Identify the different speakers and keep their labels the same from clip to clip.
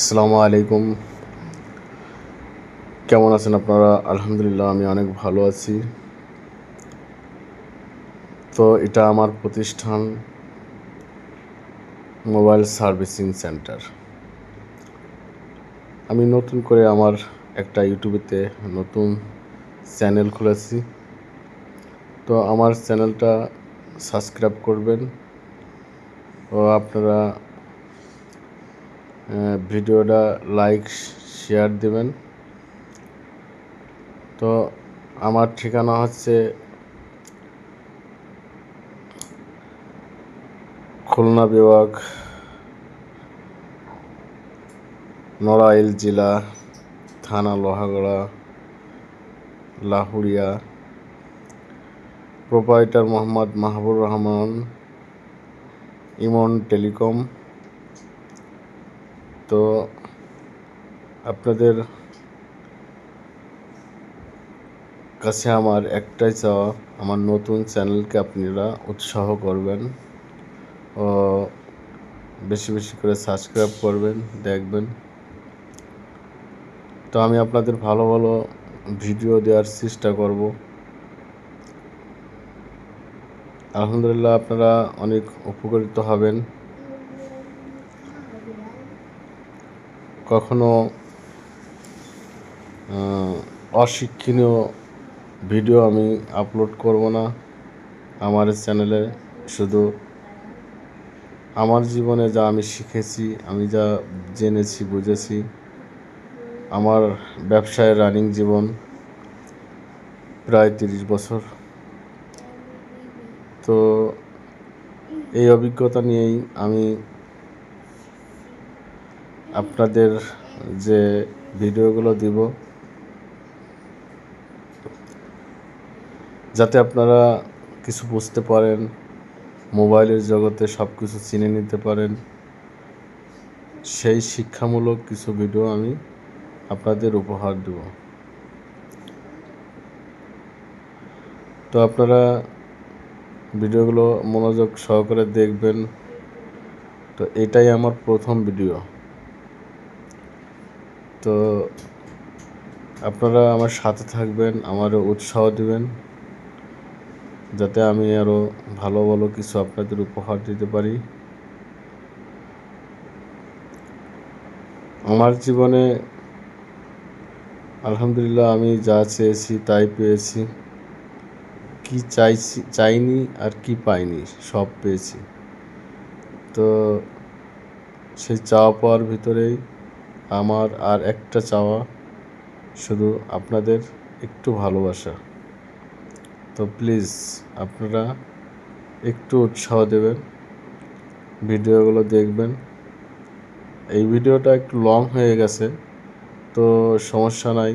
Speaker 1: আসসালামু আলাইকুম। কেমন আছেন আপনারা? আলহামদুলিল্লাহ, আমি অনেক ভালো আছি। তো এটা আমার প্রতিষ্ঠান মোবাইল সার্ভিসিং সেন্টার। আমি নতুন করে আমার একটা ইউটিউবেতে নতুন চ্যানেল খুলেছি। তো আমার চ্যানেলটা সাবস্ক্রাইব করবেন। ও আপনারা ভিডিওটা লাইক শেয়ার দেবেন। তো আমার ঠিকানা হচ্ছে খুলনা বিভাগ, নড়াইল জেলা, থানা লোহাগড়া লাহুরিয়া প্রোপাইটার মোহাম্মদ মাহবুর রহমান, ইমন টেলিকম। তো আপনাদের কাছে আমার একটাই চাওয়া, আমার নতুন চ্যানেলকে আপনারা উৎসাহ করবেন, ও বেশি বেশি করে সাবস্ক্রাইব করবেন, দেখবেন। তো আমি আপনাদের ভালো ভালো ভিডিও দেওয়ার চেষ্টা করব। আলহামদুলিল্লাহ আপনারা অনেক উপকৃত হবেন। কখনো অশিক্ষণীয় ভিডিও আমি আপলোড করব না আমার চ্যানেলে শুধু আমার জীবনে যা আমি শিখেছি, আমি যা জেনেছি, বুঝেছি, আমার ব্যবসায় রানিং জীবন প্রায় তিরিশ বছর। তো এই অভিজ্ঞতা নিয়েই আমি আপনাদের যে ভিডিওগুলো দিব, যাতে আপনারা কিছু বুঝতে পারেন, মোবাইলের জগতে সব কিছু চিনে নিতে পারেন, সেই শিক্ষামূলক কিছু ভিডিও আমি আপনাদের উপহার দেব। তো আপনারা ভিডিওগুলো মনোযোগ সহকারে দেখবেন। তো এটাই আমার প্রথম ভিডিও। তো আপনারা আমার সাথে থাকবেন আমার উৎসাহ দিবেন, যাতে আমি আরও ভালো ভালো কিছু আপনাদের উপহার দিতে পারি। আমার জীবনে আলহামদুলিল্লাহ আমি যা চেয়েছি তাই পেয়েছি। কি চাইছি, চাইনি আর কি পাইনি, সব পেয়েছি। তো সেই চাওয়া পাওয়ার ভিতরেই আমার আর একটা চাওয়া, শুধু আপনাদের একটু ভালোবাসা। তো প্লিজ, আপনারা একটু উৎসাহ দেবেন, ভিডিওগুলো দেখবেন। এই ভিডিওটা একটু লং হয়ে গেছে, তো সমস্যা নাই।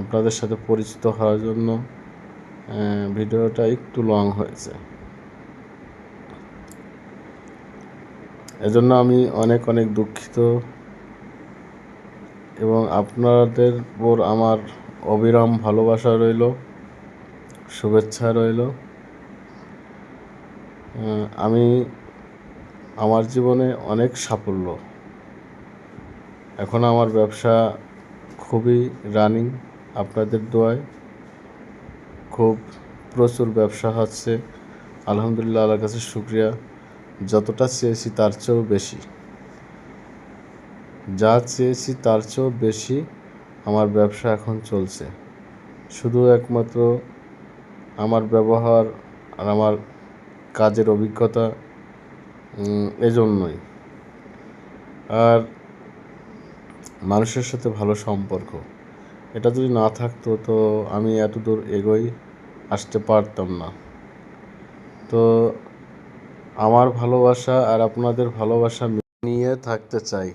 Speaker 1: আপনাদের সাথে পরিচিত হওয়ার জন্য ভিডিওটা একটু লং হয়েছে। এজন্য আমি অনেক অনেক দুঃখিত। এবং আপনাদের উপর আমার অবিরাম ভালোবাসা রইল, শুভেচ্ছা রইল। আমি আমার জীবনে অনেক সাফল্য। এখন আমার ব্যবসা খুবই রানিং, আপনাদের দোয়ায়। খুব প্রচুর ব্যবসা হচ্ছে, আলহামদুলিল্লাহ, আল্লাহর কাছে শুক্রিয়া। যতটা চেয়েছি তার চেয়েও বেশি। যা চেয়েছি তার চেয়েও বেশি আমার ব্যবসা এখন চলছে। শুধু একমাত্র আমার ব্যবহার আর আমার কাজের অভিজ্ঞতা এজন্যই। আর মানুষের সাথে ভালো সম্পর্ক। এটা যদি না থাকতো তো আমি এত দূর এগোই আসতে পারতাম না। তো আমার ভালোবাসা আর আপনাদের ভালোবাসা নিয়ে থাকতে চাই।